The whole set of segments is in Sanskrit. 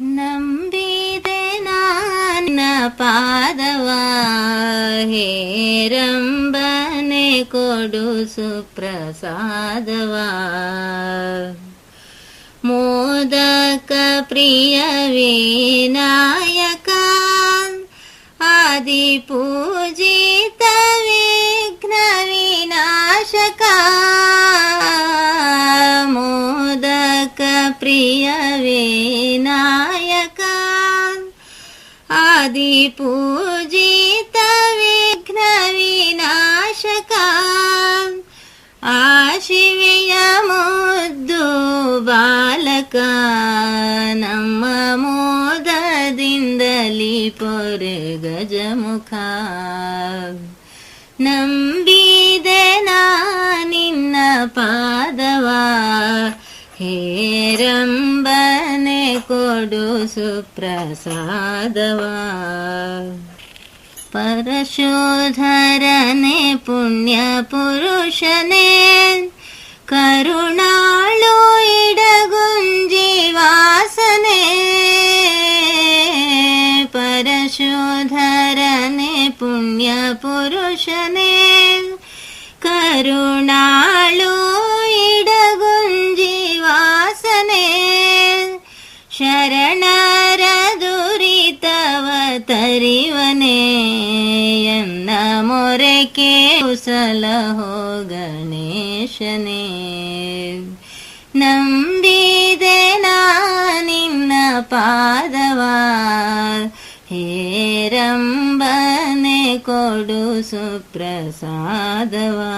नम्बिते नापादवा हेरम्बने कोडु सुप्रसादवा। मोदकप्रियवि नायका आदिपूजित विघ्नविनाशका मोदकप्रियवे ಆದಿ ಪೂಜಿತ ವಿಘ್ನ ವಿನಾಶಕ ಆಶಿವೆಯ ಮುದ್ದು ಬಾಲಕ ನಮ್ಮ ಮೋದದಿಂದಲಿ ಪೊರೆ ಗಜಮುಖ ನಂಬಿದೆ ನಿನ್ನ ಪಾದವ ಹೇರಂಬನೆ ಕೊಡು ಸುಪ್ರಸಾದವ ಪರಶೋಧರನೆ ಪುಣ್ಯ ಪುರುಷನೇ ಕರುಣಾಳು ಇಡಗುಂಜಿ ವಾಸನೆ ಪರಶೋಧರನೆ के उसलो गणेशने नम्बी देना पादवा। हेरम्बने कोडु सुप्रसादवा।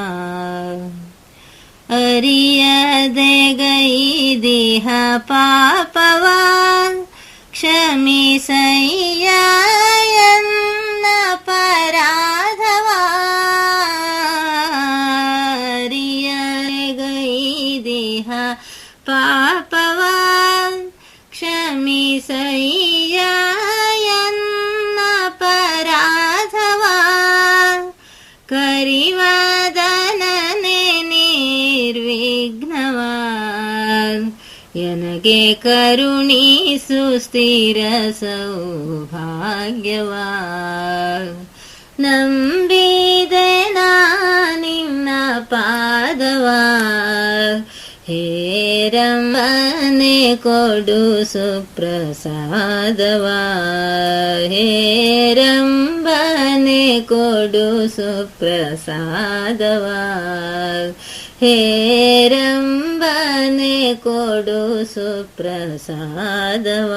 अरियदे गैदिह पापव। पापवा क्षमिशयन्न पराधवा करिवादननि निर्विघ्नवान्। यनगे करुणी सुस्थिरसौभाग्यवान्। सुस्थिरसौभाग्यवा नम्बिदेम्ना पादवान्। ನಿನ್ನ ಪಾದವ ಹೇರಮ್ಮನೆ ಕೊಡು ಸುಪ್ರಸಾದವ ಹೇರಂಬನೆ ಕೊಡು ಸುಪ್ರಸಾದವ ಹೇರಂಬನೆ ಕೊಡು ಸುಪ್ರಸಾದವ